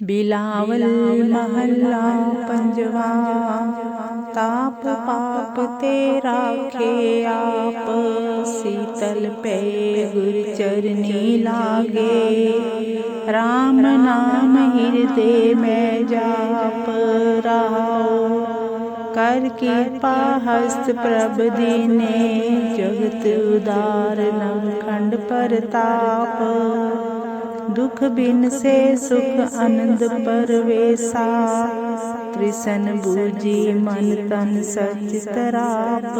ਬਿਲਾਵਲ ਮਹੱਲਾ ਪੰਜਵਾ ਤਾਪ ਪਾਪ ਤੇ ਰਾਖੇ ਆਪ ਸੀਤਲ ਪੈ ਗੁਰ ਚਰਨੀ ਲਾਗੇ RAM ਨਾਮ ਹਿਰਦੇ ਮੈਂ ਜਾਪ ਰਹਾਉ ਕਰ ਕਿਰਪਾ ਹਸਤ ਪ੍ਰਭ ਦੀਨੇ ਜਗਤ ਉਦਾਰ ਨਵ ਖੰਡ ਪਰਤਾਪ ਦੁਖ ਬਿਨ ਸੇ ਸੁਖ ਆਨੰਦ ਪਰਵੇਸਾ। ਕ੍ਰਿਸ਼ਨ ਬੂਜੀ ਮਨ ਤਨ ਸਚ ਤਰਾਪ।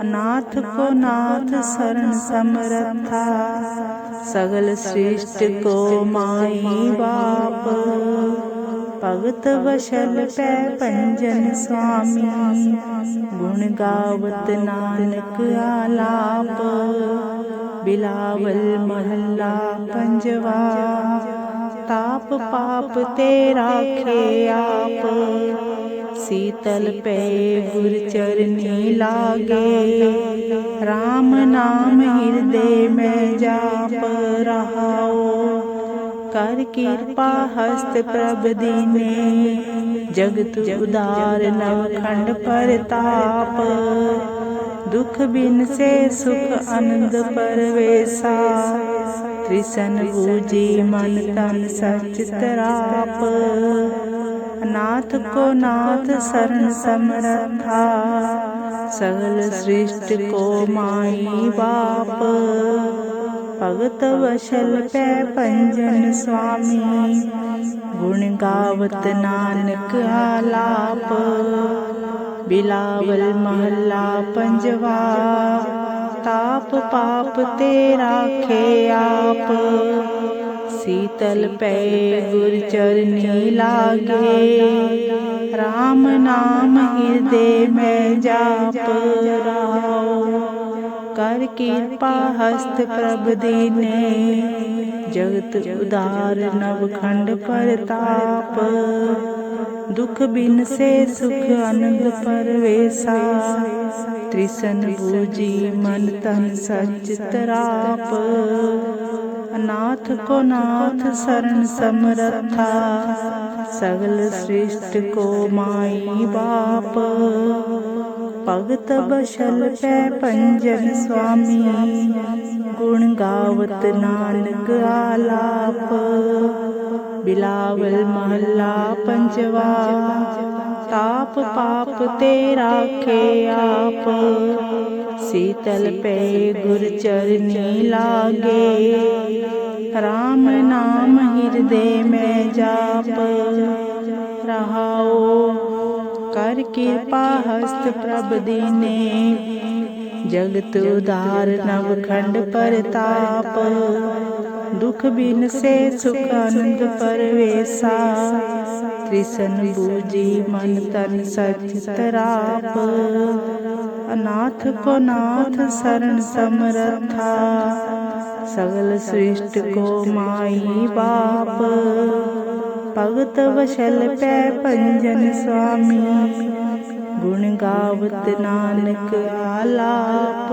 ਅਨਾਥ ਕੋ ਨਾਥ ਸਰਨ ਸਮਰਥਾ। ਸਗਲ ਸ੍ਰਿਸ਼ਟ ਕੋ ਮਾਈ ਬਾਪ। ਭਗਤ ਵਸ਼ਲ ਪੈ ਪੰਜਨ ਸੁਆਮੀ। ਗੁਣ ਗਾਵਤ ਨਾਨਕ ਆਲਾਪ। ਬਿਲਾਵਲ ਮਹੱਲਾ ਪੰਜਵਾ, ਤਾਪ ਪਾਪ ਤੇ ਰਾਖੇ ਆਪ। ਸੀਤਲ ਪੈ ਗੁਰ ਚਰਨੀ ਲਾਗੇ RAM ਨਾਮ ਹਿਰਦੇ ਮੈਂ ਜਾਪ ਰਹਾਉ। ਕਰ ਕਿਰਪਾ ਹਸਤ ਪ੍ਰਭ ਦੀਨੇ, ਜਗਤ ਉਦਾਰ ਨਵ ਖੰਡ ਪਰਤਾਪ ਦੁਖ ਬਿਨ ਸੇ ਸੁਖ ਆਨੰਦ ਪਰਵੇਸਾ। ਤ੍ਰਿਸ਼ਨ ਬੂਜੀ ਮਨ ਤਨ ਸਚ ਤਰਾਪ। ਅਨਾਥ ਕੋ ਨਾਥ ਸਰਨ ਸਮਰਥਾ। ਸਗਲ ਸ੍ਰਿਸ਼ਟ ਕੋ ਮਾਈ ਬਾਪ। ਭਗਤ ਵਸ਼ਲ ਪੈ ਪੰਜਨ ਸੁਆਮੀ ਗੁਣ ਗਾਵਤ ਨਾਨਕ ਆਲਾਪ। ਬਿਲਾਵਲ ਮਹੱਲਾ ਪੰਜਵਾ, ਤਾਪ ਪਾਪ ਤੇ ਰਾਖੇ ਆਪ। ਸੀਤਲ ਪੈ ਗੁਰ ਚਰਨੀ ਲਾਗੇ RAM ਨਾਮ ਹਿਰਦੇ ਮੈਂ ਜਾਪ ਰਹਾਉ ਕਰ ਕਿਰਪਾ ਹਸਤ ਪ੍ਰਭ ਦੀਨੇ, ਜਗਤ ਉਦਾਰ ਨਵਖੰਡ ਪਰਤਾਪ। ਦੁਖ ਬਿਨ ਸੇ ਸੁਖ ਆਨੰਦ ਪਰਵੇਸਾ। ਤ੍ਰਿਸ਼ਨ ਬੂਜੀ ਮਨ ਤਨ ਸਚ ਤਰਾਪ। ਅਨਾਥ ਕੋ ਨਾਥ ਸਰਨ ਸਮਰਥਾ। ਸਗਲ ਸ੍ਰਿਸ਼ਟ ਕੋ ਮਾਈ ਬਾਪ। ਭਗਤ ਬਸ਼ਲ ਪੈ ਪੰਜਨ ਸੁਆਮੀ ਗੁਣ ਗਾਵਤ ਨਾਨਕ ਆਲਾ। ਬਿਲਾਵਲ ਮਹੱਲਾ ਪੰਜਵਾ, ਤਾਪ ਪਾਪ ਤੇ ਰਾਖੇ ਆਪ। ਸੀਤਲ ਪੈ ਗੁਰ ਚਰਨੀ ਲਾਗੇ RAM ਨਾਮ ਹਿਰਦੇ ਮੈਂ ਜਾਪ। ਰਹਾਉ ਕਰ ਕਿਰਪਾ ਹਸਤ ਪ੍ਰਭ ਦੀਨੇ, ਜਗਤ ਉਦਾਰ ਨਵ ਖੰਡ ਪਰਤਾਪ। ਦੁਖ ਬਿਨ ਸੇ ਸੁਖ ਆਨੰਦ ਪਰਵੇਸਾ। ਤ੍ਰਿਸ਼ਨ ਬੂਜੀ ਮਨ ਤਨ ਸਚ ਤਰਾਪ। ਅਨਾਥ ਕੋ ਨਾਥ ਸਰਨ ਸਮਰਥਾ। ਸਗਲ ਸ੍ਰਿਸ਼ਟ ਕੋ ਮਾਈ ਬਾਪ ਭਗਤ ਵਸ਼ਲ ਪੈ ਪੰਜਨ ਸੁਆਮੀ। ਗੁਣ ਗਾਵਤ ਨਾਨਕ ਆਲਾਪ।